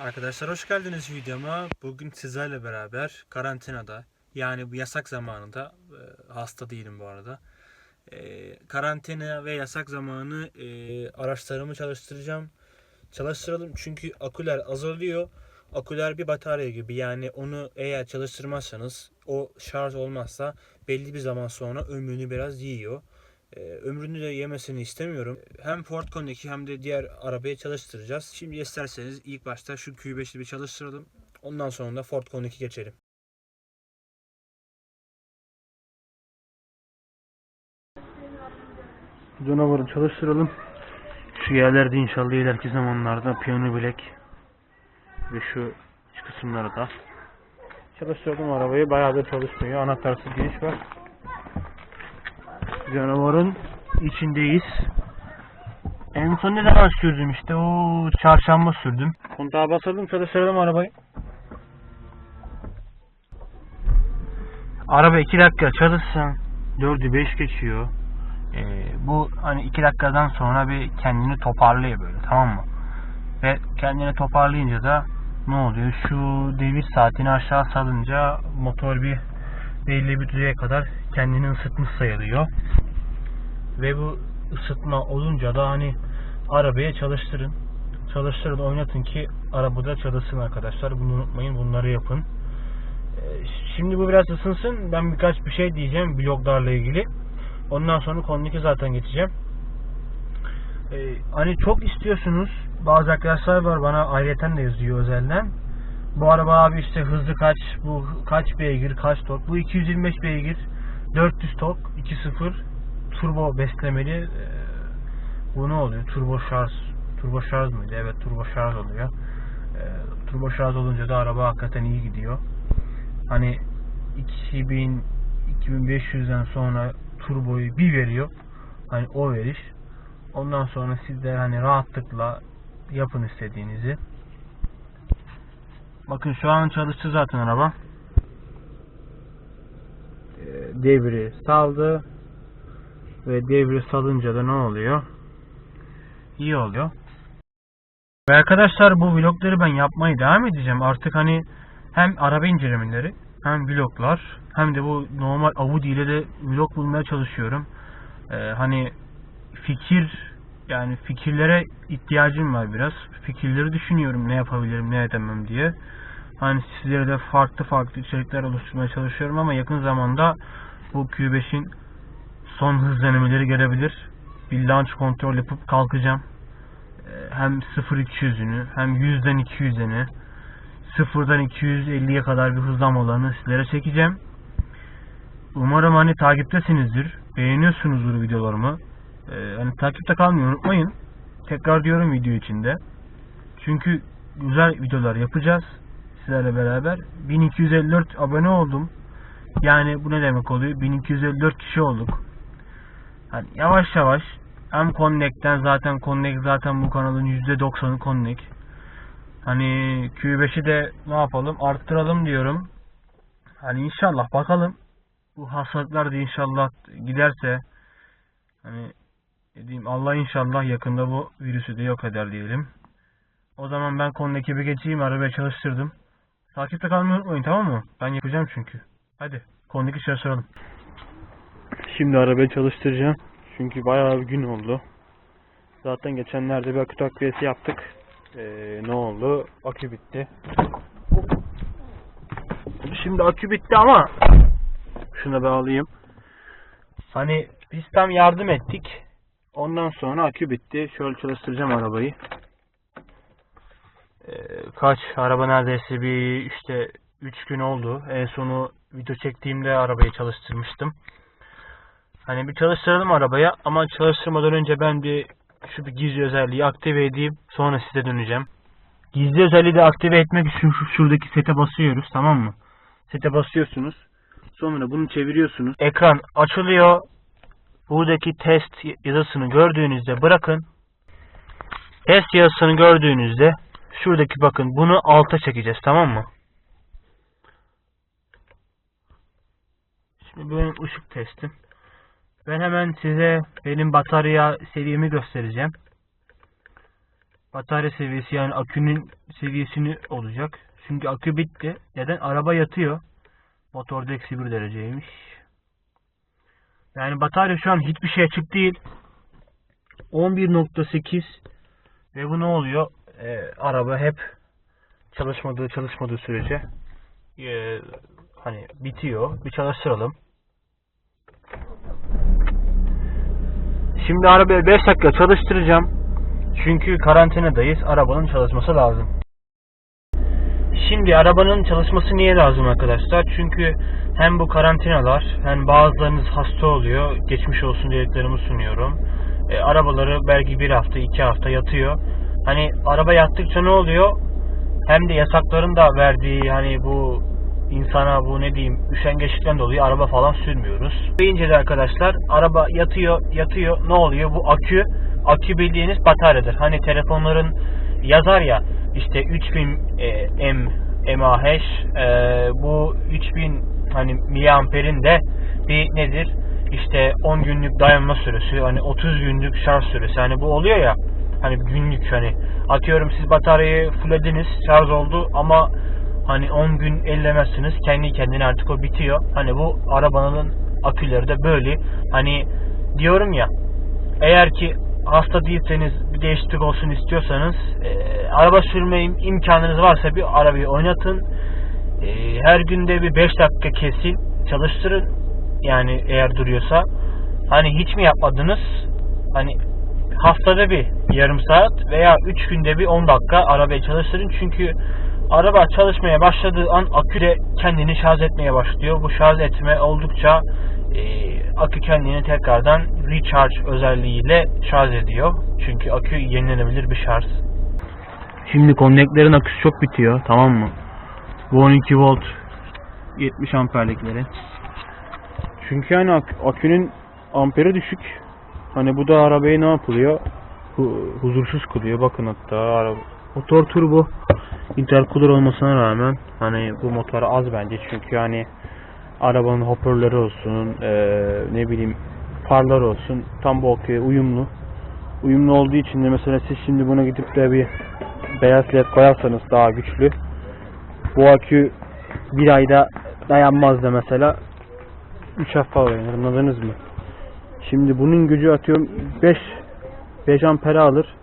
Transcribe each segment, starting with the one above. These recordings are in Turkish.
Arkadaşlar hoş geldiniz videoma. Bugün sizlerle beraber karantinada yani bu yasak zamanında e, hasta değilim bu arada. E, karantina ve yasak zamanı e, araçlarımı çalıştıracağım. Çalıştıralım çünkü aküler azalıyor. Aküler bir batarya gibi yani onu eğer çalıştırmazsanız o şarj olmazsa belli bir zaman sonra ömrünü biraz yiyor. Ee, ömrünü de yemesini istemiyorum. Hem Ford Konnek'i hem de diğer arabayı çalıştıracağız. Şimdi isterseniz ilk başta şu Q5'i bir çalıştıralım. Ondan sonra da Ford Konnek'i geçelim. Canavarı çalıştıralım. Şu yerlerde inşallah ileriki zamanlarda piyano bilek ve şu kısımları da çalıştırdım arabayı. Bayağıdır çalışmıyor. Anahtarsız giriş var. Canavarın içindeyiz. En son ne zaman sürdüm işte o çarşamba sürdüm. Kontağa basalım çalıştıralım arabayı. Araba 2 dakika çalışsın. 4'ü 5 geçiyor. Ee, bu hani 2 dakikadan sonra bir kendini toparlıyor böyle tamam mı? Ve kendini toparlayınca da ne oluyor? Şu devir saatini aşağı salınca motor bir belli bir düzeye kadar kendini ısıtmış sayılıyor. Ve bu ısıtma olunca da hani arabaya çalıştırın. Çalıştırın oynatın ki arabada çalışsın arkadaşlar. Bunu unutmayın. Bunları yapın. Ee, Şimdi bu biraz ısınsın. Ben birkaç bir şey diyeceğim bloglarla ilgili. Ondan sonra konudaki zaten geçeceğim. Ee, hani çok istiyorsunuz. Bazı arkadaşlar var bana ayrıyeten de yazıyor özelden. Bu araba abi işte hızlı kaç, bu kaç beygir, kaç tork. Bu 225 beygir, 400 tork, 2.0 turbo beslemeli. Ee, bu ne oluyor? Turbo şarj. Turbo şarj mıydı? Evet turbo şarj oluyor. Ee, turbo şarj olunca da araba hakikaten iyi gidiyor. Hani 2000 2500'den sonra turboyu bir veriyor. Hani o veriş. Ondan sonra siz de hani rahatlıkla yapın istediğinizi. Bakın şu an çalıştı zaten araba. Ee, Devri saldı. Ve devri salınca da ne oluyor? İyi oluyor. Ve arkadaşlar bu vlogları ben yapmaya devam edeceğim. Artık hani hem araba incelemeleri hem vloglar hem de bu normal Audi ile de vlog bulmaya çalışıyorum. Ee, hani fikir yani fikirlere ihtiyacım var biraz. Fikirleri düşünüyorum ne yapabilirim ne edemem diye. Hani sizlere de farklı farklı içerikler oluşturmaya çalışıyorum ama yakın zamanda bu Q5'in son hız denemeleri gelebilir. Bir launch kontrol yapıp kalkacağım. Ee, Hem 0-200'ünü hem 100'den 200'eni sıfırdan 250'ye kadar bir hızlamalarını sizlere çekeceğim. Umarım hani takiptesinizdir. Beğeniyorsunuzdur videolarımı. Ee, hani takipte kalmayı unutmayın. Tekrar diyorum video içinde. Çünkü güzel videolar yapacağız sizlerle beraber. 1254 abone oldum. Yani bu ne demek oluyor? 1254 kişi olduk. Hani yavaş yavaş hem Connect'ten zaten Connect zaten bu kanalın %90'ı Connect. Hani Q5'i de ne yapalım arttıralım diyorum. Hani inşallah bakalım. Bu hastalıklar da inşallah giderse hani dediğim Allah inşallah yakında bu virüsü de yok eder diyelim. O zaman ben konu ekibi geçeyim arabaya çalıştırdım. Takipte kalmayı unutmayın tamam mı? Ben yapacağım çünkü. Hadi konudaki çalıştıralım. Şimdi arabayı çalıştıracağım. Çünkü bayağı bir gün oldu. Zaten geçenlerde bir akü takviyesi yaptık. Ee, ne oldu? Akü bitti. Şimdi akü bitti ama şuna bağlayayım. Hani biz tam yardım ettik. Ondan sonra akü bitti. Şöyle çalıştıracağım arabayı. Ee, kaç araba neredeyse bir işte 3 gün oldu. En sonu video çektiğimde arabayı çalıştırmıştım. Hani bir çalıştıralım arabaya ama çalıştırmadan önce ben bir şu bir gizli özelliği aktive edeyim. Sonra size döneceğim. Gizli özelliği de aktive etmek için şu, şuradaki sete basıyoruz tamam mı? Sete basıyorsunuz. Sonra bunu çeviriyorsunuz. Ekran açılıyor. Buradaki test yazısını gördüğünüzde bırakın. Test yazısını gördüğünüzde şuradaki bakın bunu alta çekeceğiz tamam mı? Şimdi benim ışık testim. Ben hemen size benim batarya seviyemi göstereceğim. batarya seviyesi yani akünün seviyesini olacak. Çünkü akü bitti. Neden? Araba yatıyor. Motorda eksi bir dereceymiş. Yani batarya şu an hiçbir şey açık değil. 11.8 ve bu ne oluyor? Ee, araba hep çalışmadığı çalışmadığı sürece ee, hani bitiyor. Bir çalıştıralım. Şimdi arabayı 5 dakika çalıştıracağım. Çünkü karantinadayız. Arabanın çalışması lazım. Şimdi arabanın çalışması niye lazım arkadaşlar? Çünkü hem bu karantinalar hem bazılarınız hasta oluyor. Geçmiş olsun dileklerimi sunuyorum. E, arabaları belki bir hafta iki hafta yatıyor. Hani araba yattıkça ne oluyor? Hem de yasakların da verdiği hani bu insana bu ne diyeyim üşengeçlikten dolayı araba falan sürmüyoruz. Deyince de arkadaşlar araba yatıyor yatıyor ne oluyor bu akü akü bildiğiniz bataryadır. Hani telefonların yazar ya işte 3000 e, m mAh e, bu 3000 hani miliamperin de bir nedir? İşte 10 günlük dayanma süresi hani 30 günlük şarj süresi hani bu oluyor ya hani günlük hani atıyorum siz bataryayı fullediniz şarj oldu ama hani 10 gün ellemezsiniz kendi kendine artık o bitiyor. Hani bu arabanın aküleri de böyle. Hani diyorum ya eğer ki hasta değilseniz bir değişiklik olsun istiyorsanız e, araba sürme im- imkanınız varsa bir arabayı oynatın. E, her günde bir 5 dakika kesin çalıştırın. Yani eğer duruyorsa. Hani hiç mi yapmadınız? Hani haftada bir yarım saat veya 3 günde bir 10 dakika arabayı çalıştırın. Çünkü araba çalışmaya başladığı an akü de kendini şarj etmeye başlıyor. Bu şarj etme oldukça e, akü kendini tekrardan recharge özelliğiyle şarj ediyor. Çünkü akü yenilenebilir bir şarj. Şimdi konneklerin aküsü çok bitiyor tamam mı? Bu 12 volt 70 amperlikleri. Çünkü yani ak- akünün amperi düşük. Hani bu da arabayı ne yapılıyor? Hu- huzursuz kılıyor. Bakın hatta araba. Motor turbo intercooler olmasına rağmen hani bu motor az bence çünkü hani arabanın hoparlörleri olsun eee, ne bileyim farlar olsun tam bu aküye uyumlu. Uyumlu olduğu için de mesela siz şimdi buna gidip de bir beyaz led koyarsanız daha güçlü bu akü bir ayda dayanmaz da mesela 3 hafta dayanır anladınız mı? Şimdi bunun gücü atıyorum 5 5 ampere alır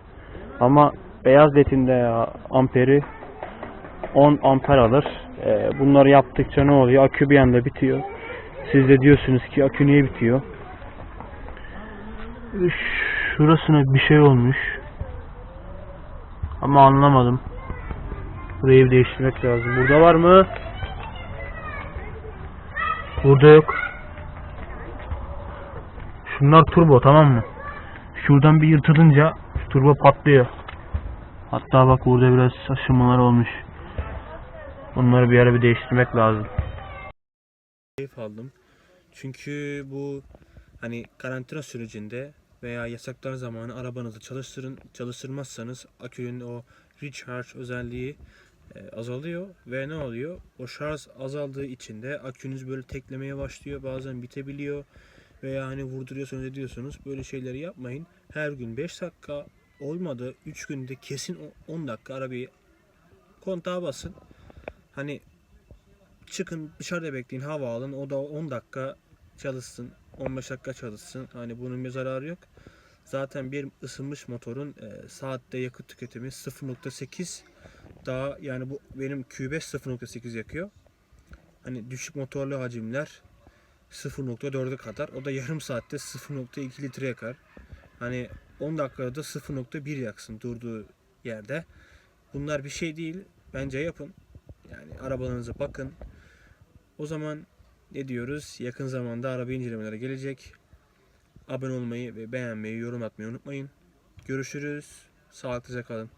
ama beyaz ledin de amperi 10 amper alır. Ee, bunları yaptıkça ne oluyor? Akü bir anda bitiyor. Siz de diyorsunuz ki akü niye bitiyor? Şurasına bir şey olmuş. Ama anlamadım. Burayı değiştirmek lazım. Burada var mı? Burada yok. Şunlar turbo tamam mı? Şuradan bir yırtılınca turbo patlıyor. Hatta bak burada biraz aşınmalar olmuş. Bunları bir ara bir değiştirmek lazım. keyif aldım. Çünkü bu hani karantina sürecinde veya yasaklar zamanı arabanızı çalıştırın. Çalıştırmazsanız akünün o recharge özelliği e, azalıyor ve ne oluyor? O şarj azaldığı için de akünüz böyle teklemeye başlıyor. Bazen bitebiliyor veya hani vurduruyorsunuz ediyorsunuz. Böyle şeyleri yapmayın. Her gün 5 dakika olmadı 3 günde kesin o 10 dakika arabayı kontağa basın. Hani çıkın dışarıda bekleyin hava alın o da 10 dakika çalışsın 15 dakika çalışsın hani bunun bir zararı yok zaten bir ısınmış motorun e, saatte yakıt tüketimi 0.8 daha yani bu benim Q5 0.8 yakıyor hani düşük motorlu hacimler 0.4'e kadar o da yarım saatte 0.2 litre yakar hani 10 dakikada da 0.1 yaksın durduğu yerde bunlar bir şey değil bence yapın yani arabalarınıza bakın o zaman ne diyoruz? Yakın zamanda araba incelemeleri gelecek. Abone olmayı ve beğenmeyi, yorum atmayı unutmayın. Görüşürüz. Sağlıklıca kalın.